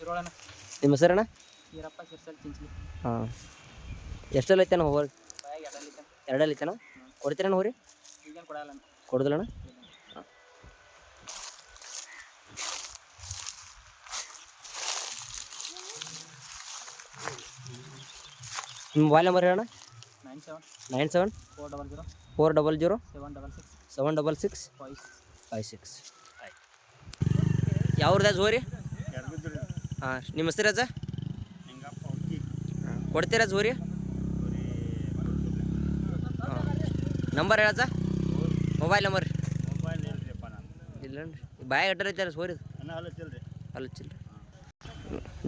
ಶಿರೋಳನ ನಿಮ್ಮ ಹೆಸರಣ್ಣ ಈರಪ್ಪ ಶಿರ್ಸಲ್ ಚಿಂಚ್ಲಿ. ಹಾಂ. ಎಷ್ಟಲ್ಲಿ ಐತೆ ಹೋಗಿ ಬಾಯಾಗ ಎಡಲಿದ್ದಾನೆ ಎರಡಲ್ಲಿ ಐತೆಣ್ಣ ಕೊಡ್ತೀರಣ್ಣ ಹೋರಿ? ಈಗೇನು ಕೊಡಲ್ಲ ಕೊಡುದಿಲ್ಲಣ್ಣ? ನಿಮ್ಮ mobile number ಹೇಳಣ್ಣ? Nine seven. Nine seven? Four double zero. Four double zero? Seven double six. Seven double six? Five five six. ಆಯ್ತು. ಯಾವ್ರದ್ದು ಹೋರಿ ಹಾಂ ನಿಮ್ಮ ಹೆಸರು ಅಜ್ಜ ಹಾಂ ಕೊಡ್ತೀರಾ ಜೋರಿ ಹಾಂ. ನಂಬರ್ ಹೇಳಜ್ಜ ಮೊಬೈಲ್ ನಂಬರ್ ಇಲ್ಲನ್ರಿ. ಬಾಯ್ ಅಡ್ಡರ್ ಐತೆ ಸೋರಿ ಅಲ್ಲ ಚಿಲ್ರಿ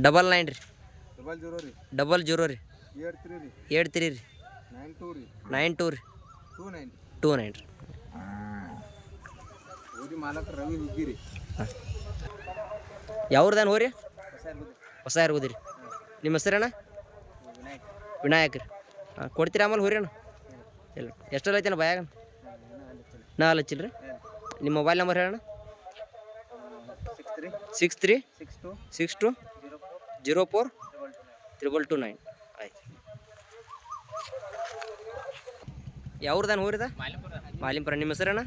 ಡಬಲ್ ನೈನ್ ರೀ. ಡಬಲ್ ಜೀರೋ ರೀ. ಡಬಲ್ ಜೀರೋ ರೀ. ಏಟ್ ತ್ರೀ ರೀ. ಏಟ್ ತ್ರೀ ರೀ. ನೈನ್ ಟೂ ರೀ. ನೈನ್ ಟೂ ರೀ. ಟೂ ನೈನ್ ಟೂ ನೈನ್ ರೀ. ಮಾಲಕ ರವಿ ಹುಗ್ಗಿ ರೀ. ಯಾವ್ರದಾನ ಹೋರಿ ಹೊಸ ಇರ್ಬೋದು ಹೊಸ ರೀ ನಿಮ್ಮ ಹೆಸರಣ್ಣ ವಿನಾಯಕ್. ವಿನಾಯಕ್ ರೀ. ಹಾಂ ಕೊಡ್ತೀರಾ ಆಮೇಲೆ ಹೋರಿ ಅಣ್ಣ ಇಲ್ಲ ಎಷ್ಟೆಲ್ಲ ಐತೆ ಬಾಯಾಗ? ನಾ ಹಚ್ಚಿಲ್ಲ ರೀ ನಿಮ್ಮ mobile number ಹೇಳಣ್ಣ. Six three. Six three. Six two. Six two. Zero four. Triple two nine. ಆಯ್ತು. ಯಾವ್ರದಾನ ಹೋರಿದ ಮಾಲಿಪುರ. ನಿಮ್ಮ ಹೆಸರಣ್ಣ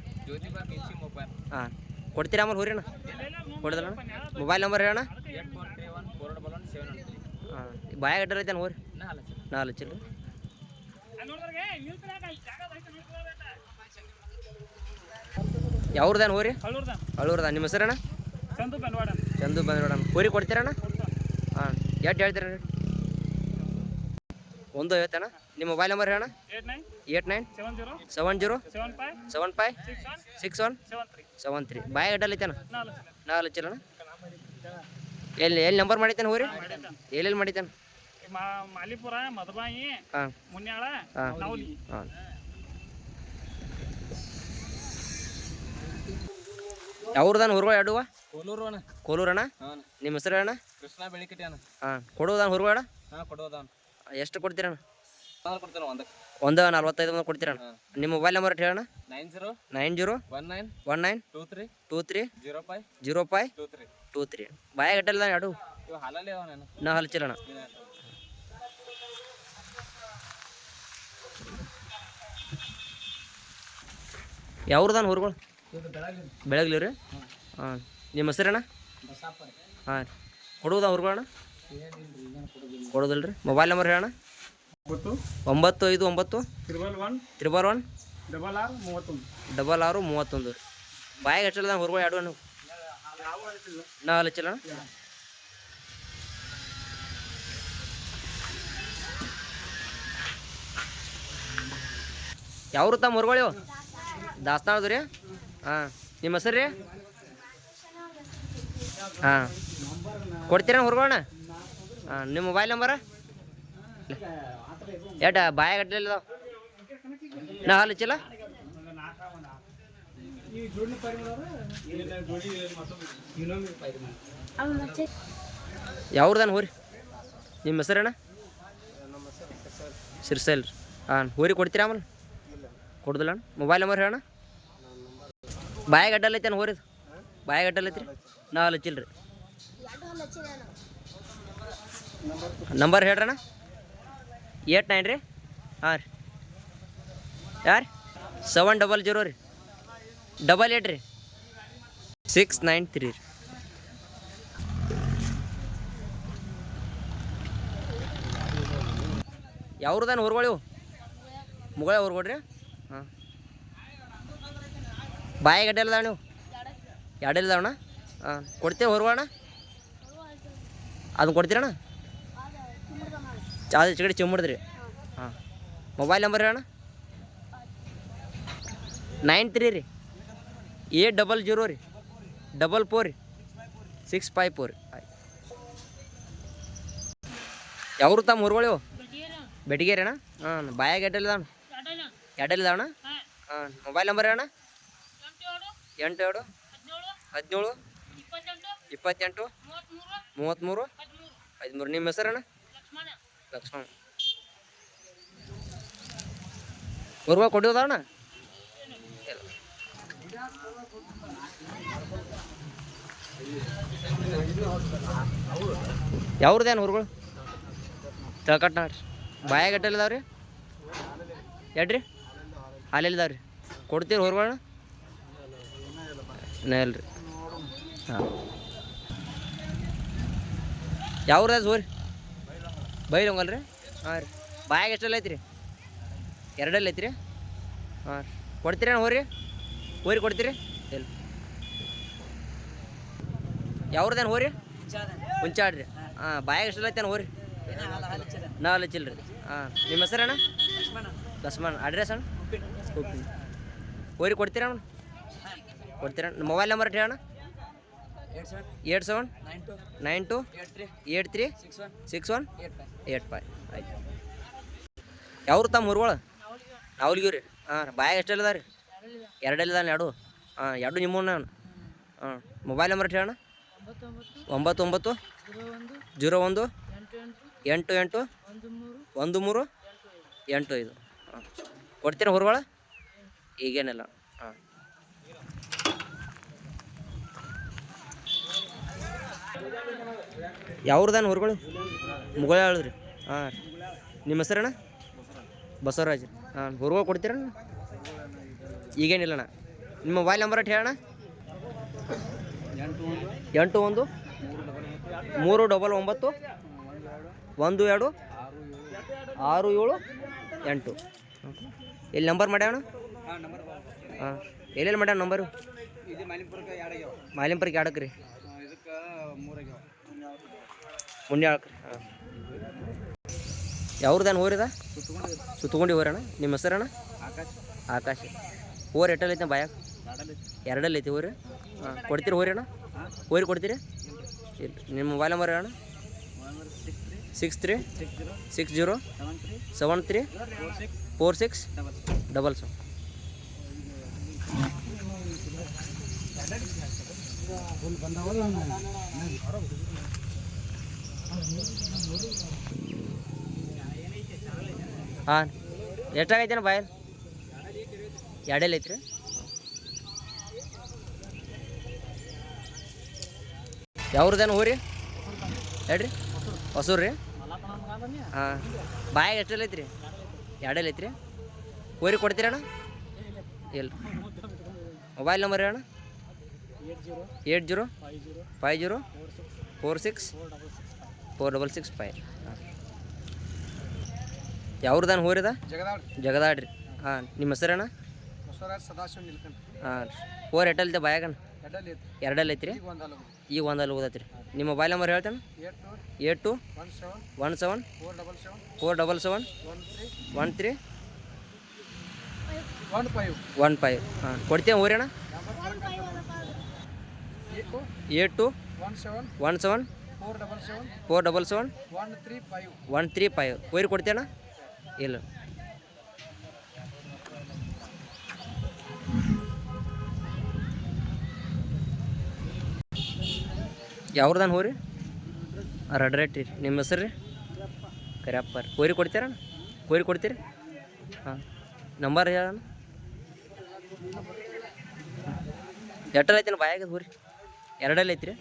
ಹಾಂ ಕೊಡ್ತೀರಾ ಆಮೇಲೆ ಹೋರಿ ಅಣ್ಣ ಕೊಡೋದಲ್ಲ mobile number ಹೇಳಣ್ಣ eight four three one four double one seven one three ಹಾಂ ಬಾಯಾಗ ಅಡ್ಡರ್ ಐತಾನ ಹೋರಿ? ನಾ ಹಲಸ ನಾ ಹಚ್ಚಿಲ್ಲ ರೀ ಯಾವ್ರದಾನ ಹೋರಿ? ಅಳೂರ್ದ ನಿಮ್ಮ ಹೆಸರಣ್ಣ ಚಂದು ಬೆನ್ವಾಡ ಚಂದು ಬಂದ್ರೋಡ ಹೋರಿ ಕೊಡ್ತೀರಣ್ಣ? ಹಾಂ ಎಷ್ಟು ಹೇಳ್ತೀರ? ಒಂದು ಐವತ್ತಣ್ಣ ನಿಮ್ಮ mobile number ಹೇಳಣ್ಣ. Eight nine. Seven zero. Seven five. Six one. Seven three. ಬಾಯ್ ಅಡ್ಡಲ್ಲೈತಣ್ಣ ನಾ ಹಲಸ ನಾ ಹಚ್ಚಿಲ್ಲಣ್ಣ ಎಲ್ಲಿ ಎಲ್ಲಿ ನಂಬರ್ ಮಾಡಿದ್ದಾನೆ ಹೋರಿ ಎಲ್ಲೆಲ್ಲಿ ಮಾಡಿದ್ದಾನೆ? ಮಾಲಿಪುರ ಮದಬಾಯಿ ಮುನ್ಯಾಳ ನವಲಿ ಹಾಂ. ಯಾವ್ರದಾನ ಹುರ್ವ ಎಡುವ ಕೋಲೂರು ಅಣ್ಣ. ಕೋಲೂರಣ್ಣ ಹಾಂ ನಿಮ್ಮ ಹೆಸರು ಅಣ್ಣ? ಕೃಷ್ಣ ಬೆಳಿಕಟ್ಟಿ ಅಣ್ಣ. ಹಾಂ. ಕೊಡೋದಾನ ಅಣ್ಣ? ಹಾಂ ಕೊಡುವುದಾನ ಎಷ್ಟು ಕೊಡ್ತೀರಣ್ಣ ಒಂದು ನಲ್ವತ್ತೈದು ಒಂದು ಕೊಡ್ತೀರಣ್ಣ ನಿಮ್ಮ mobile number ಹೇಳಣ್ಣ. Nine zero nine zero one nine one nine two three two three zero five zero five two three two three. ಬಾಯ ಗಟ್ಟಲ್ಲ ಎರಡು ನಾ ಹಲ್ಚಿಲ್ಲಣ್ಣ ಯಾವ್ರದಾನ ಹುರ್ಗಳು ಬೆಳಗ್ಲಿ ರೀ ಹಾಂ. ನಿಮ್ಮ ಹೆಸರಣ್ಣ ಹಾಂ ರೀ. ಕೊಡುವುದಾ ಹುರ್ಗಳಣ್ಣ ಕೊಡೋದಿಲ್ಲ. ರೀ ಮೊಬೈಲ್ ನಂಬರ್ ಹೇಳಣ್ಣ. ಒಂಬತ್ತು. ಐದು ಒಂಬತ್ತು. Triple one. Triple one. Double ಆರು ಮೂವತ್ತೊಂದು. ಡಬಲ್ ಆರು ಮೂವತ್ತೊಂದು. ರೀ ಬಾಯಾಗ ಎಷ್ಟಲ್ಲ ಹುರ್ಗಳು ಎರಡು ನೀವು ನಾ ಹಲಚಿಲ್ಲಣ್ಣ ಯಾವ್ರು ತಮ್ಮ ಹುರ್ಗಳು ಇವು? ದಾಸ್ತಾಳದು ರೀ ಹಾಂ. ನಿಮ್ಮ ಹೆಸರು ರೀ? ಹಾಂ. ಕೊಡ್ತೀರ ಹುರ್ಗೋಣ ಹಾಂ ನಿಮ್ಮ ಮೊಬೈಲ್ ನಂಬರ ಎಟ ಯಾವ್ರದಾನ ಹೋರಿ? ನಿಮ್ಮ ಹೆಸರಣ್ಣ ಸಿರ್ಸಲ್ ರೀ ಹಾಂ ಹೋರಿ ಕೊಡ್ತೀರಾ ಆಮೇಲೆ? ಕೊಡ್ದಿಲ್ಲ ಅಣ್ಣ. ಮೊಬೈಲ್ ನಂಬರ್ ಹೇಳಣ್ಣ. ಬಾಯಾಗ ಅಡ್ಡಲ್ಲ ಹೋರಿದು. ಬಾಯಾಗ ಅಡ್ಡಲ್ಲ ಐತ್ರಿ? ನಾ ಹಚ್ಚಿಲ್ಲ ರೀ ನಂಬರ್ ಹೇಳ್ರಣ ಏಟ್ ನೈನ್ ರೀ? ಹಾಂ ರೀ. ಯಾರು? ಸೆವೆನ್ ಡಬಲ್ ಜೀರೋ ರೀ. ಡಬಲ್ ಏಟ್ ರೀ. ಸಿಕ್ಸ್ ನೈನ್ ತ್ರೀ ರೀ. ಯಾವ್ರದಾನ ಹೊರ್ಗಳು ಮುಗಳ ಹೊರ್ಕೊಡ್ರಿ ಹಾಂ. ಬಾಯಿ ಗಡ್ಡೆ ಅದಾವ ನೀವು? ಎರಡು ಅಣ್ಣ ಹಾಂ. ಕೊಡ್ತೇವೆ ಹೊರ್ಗೋಣ? ಅದನ್ನ ಕೊಡ್ತೀರಣ್ಣ ಚಾದ ಕಡೆ ಚಿಮ್ಮಿಡಿದ್ರಿ ಹಾಂ. ಮೊಬೈಲ್ ನಂಬರ್ ಹೇಳೋಣ ನೈನ್ ತ್ರೀ ರೀ. ಏಟ್ ಡಬಲ್ ಜೀರೋ ರೀ. ಡಬಲ್ ಫೋರ್ ರೀ. ಸಿಕ್ಸ್ ಫೈವ್ ಫೋರ್ ಆಯ್ತು. ಯಾವ್ರು ತಮ್ಮ ಹುರ್ಗಳು ಬೆಟಗೇರಿ ಅಣ್ಣ? ಹಾಂ ಬಾಯಾಗ ಎಡ್ಡಲ್ಲಿದಾವಣ ಎಡ್ಡಲ್ಲಿದಾವಣ ಹಾಂ ಮೊಬೈಲ್ ನಂಬರ್ ಏನ ಎಂಟು ಎರಡು ಹದಿನೇಳು. ಇಪ್ಪತ್ತೆಂಟು. ಮೂವತ್ತ್ಮೂರು. ಹದಿಮೂರು. ನಿಮ್ಮ ಹೆಸರಣ್ಣ ಲಕ್ಷ್ಮಣ. ಹೊರ್ಗ ಕೊಡೋದಣ್ಣ ಯಾವ್ರದ್ದೇನು ಊರುಗಳು? ತಳ್ಕಟ್ ನೋಡ್ರಿ ಬಾಯಾಗ ಎಟ್ಟಲ್ಲಿ ರೀ ಎಡ್ರಿ? ಹಾಲೆಲ್ಲಿ ರೀ ಕೊಡ್ತೀರಿ ಊರುಗಳು ಇನ್ನೂ ಇಲ್ರಿ. ಹಾಂ. ಯಾವ್ರದ ಹೋರಿ ಬೈಲೊಂಗಲ್ ರೀ ಹಾಂ ರೀ. ಬಾಯಾಗ ಎಷ್ಟೆಲ್ಲ ಐತ್ರಿ? ಎರಡಲ್ಲಿ ಐತ್ರಿ? ಹಾಂ ರೀ. ಕೊಡ್ತೀರೇನು ಹೋರಿ ಹೋರಿ ಕೊಡ್ತೀರಿ? ಇಲ್ಲ ಯಾವ್ರದೇನು ಹೋರಿ? ಹುಂಚಾಡ್ರಿ. ಹಾಂ ಬಾಯಾಗ ಎಷ್ಟೆಲ್ಲ ಐತೇನು ಹೋರಿ? ನಾಲ್ ಹಚ್ಚಿಲ್ಲ ರೀ ಹಾಂ ನಿಮ್ಮ ಹೆಸರಣ್ಣ ಅಣ್ಣ ಅಡ್ರೆಸ್ ಅಣ್ಣ? ಉಪ್ಪಿ ಹೋರಿ ಕೊಡ್ತೀರಾ ಅಣ್ಣ? ಕೊಡ್ತೀರಾ mobile number ಹೇಳಣ್ಣ eight seven. Nine two. Eight three. Six one. Eight five. ಆಯ್ತು. ಯಾವ್ರು ತಮ್ಮ ಊರುಗಳು ನಾವಲ್ಗಿವ್ ರೀ ಹಾಂ ಬಾಯಾಗ ಎಷ್ಟೆಲ್ಲ ಅದ ರೀ ಎರಡೆಲ್ಲ ಎರಡು. ಹಾಂ ಎರಡು ನಿಮ್ಮನ್ನ ಹಾಂ ಮೊಬೈಲ್ ನಂಬರ್ ಹೇಳಣ್ಣ. ಒಂಬತ್ತು ಒಂಬತ್ತು ಜೀರೋ ಒಂದು, ಎಂಟು ಎಂಟು, ಒಂದು ಮೂರು, ಎಂಟು ಐದು. ಹಾಂ ಕೊಡ್ತೀರಾ ಹುರುಗಳ ಈಗೇನಿಲ್ಲ. ಹಾಂ ಯಾವ್ರದಾನ ಹುರುಗಳು ಮುಗಳ ಹೇಳಿದ್ರಿ ಹಾಂ ನಿಮ್ಮ ಹೆಸರಣ್ಣ ಬಸವರಾಜ್. ಹಾಂ ಹುರುಗಳು ಕೊಡ್ತೀರಣ್ಣ ಈಗೇನಿಲ್ಲಣ್ಣ. ನಿಮ್ಮ ಮೊಬೈಲ್ ನಂಬರ್ ಅಟ್ ಹೇಳೋಣ ಎಂಟು ಒಂದು, ಮೂರು ಡಬಲ್ ಒಂಬತ್ತು, ಒಂದು ಎರಡು, ಆರು ಏಳು, ಎಂಟು. ಎಲ್ಲಿ ನಂಬರ್ ಮಾಡ್ಯಾವಣ ಹಾಂ, ಎಲ್ಲೆಲ್ಲಿ ಮಾಡ್ಯಾವ ನಂಬರು ಮಾಲಿಂಪುರಕ್ಕೆ ಎರಡು ಆಗ್ಯಾವ ಮಾಲಿಂಪರ್ಗೆ ಆಡಕ್ಕೆ ರೀ ಆಳಕ್ಕೆ ಹಾಂ ಯಾವ್ರದಾನ ಹೋರಿದ ಸುತ್ತಕೊಂಡು ಹೋರಣ್ಣ ನಿಮ್ಮ ಹೆಸರಣ್ಣ? ಆಕಾಶ ಆಕಾಶ. ಹೋರಿ ಎಟ್ಟಲ್ಲಿ ಐತೆ ಬಾಯಾಗ? ಎರಡಲ್ಲಿ ಐತಿ ಹೋರಿ ಹಾಂ, ಕೊಡ್ತೀರಿ ಹೋರಿ ಅಣ್ಣ ಹೋರಿ ಕೊಡ್ತೀರಿ ನಿಮ್ಮ ಮೊಬೈಲ್ ನಂಬರ್ ಅಣ್ಣ six three six zero seven three four six double seven ಹಾಂ ಎಷ್ಟಾಗೈತೇನ ಬಾಯಲ್ ಎರಡಲ್ಲಿ ಐತ್ರಿ. ಯಾವ್ರದೇನು ಹೋರಿ ಹೇಳ್ರಿ. ಹೊಸೂರು ರೀ? ಹಾಂ. ಬಾಯಾಗ ಎಷ್ಟೆಲ್ಲ ಐತ್ರಿ? ಎರಡಲ್ಲಿ ಐತ್ರಿ. ಹೋರಿ ಕೊಡ್ತೀರಣ್ಣ ಇಲ್ಲ. ಮೊಬೈಲ್ ನಂಬರ್ ಅಣ್ಣ? Eight zero. Five zero. Four six. Four double six five. ಹಾಂ. ಯಾವ್ರದಾನ ಹೋರಿದ ಜಗದಾಡ್ರಿ ಹಾಂ. ನಿಮ್ಮ ಹೆಸರಣ್ಣ ಸದಾಶಿವ ಹಾಂ ಫೋರ್ ಬಾಯಾಗಣ್ಣ ಎಡ್ಡಲ್ಲಿ ಐತಿ ಎರಡಲ್ಲಿ ಐತ್ರಿ. ಈಗ ಒಂದಲ್ಲ ಈಗ ಒಂದಲ್ಲಿ ಓದತ್ರಿ ನಿಮ್ಮ ಮೊಬೈಲ್ ನಂಬರ್ ಹೇಳ್ತೇನೆ eight two eight two one seven one seven four double seven four double seven one three one three one five. One five. ಹಾಂ. ಕೊಡ್ತೇವೆ ಊರಿ ಅಣ್ಣ? Eight two one seven one seven four double seven four double seven one three five. One three five. ಊರಿ ಕೊಡ್ತೀಯಣ್ಣ ಇಲ್ಲ. ಯಾವ್ರದಾನ ಹೋರಿ red rate ರೀ. ನಿಮ್ಮ ಹೆಸರು ರೀ? ಕರಿಯಪ್ಪ ರೀ ಕೋರಿ ಕೊಡ್ತೀರಣ್ಣ ಕೋರಿ ಕೊಡ್ತೀರಿ? ಹಾಂ. ನಂಬರ್ ಹೇಳಣ್ಣ. ಎಟ್ಟಲ್ಲಿ ಐತಿನ ಬಾಯಾಗ ಹೋರಿ ಎರಡಲ್ಲಿ ಐತ್ರಿ?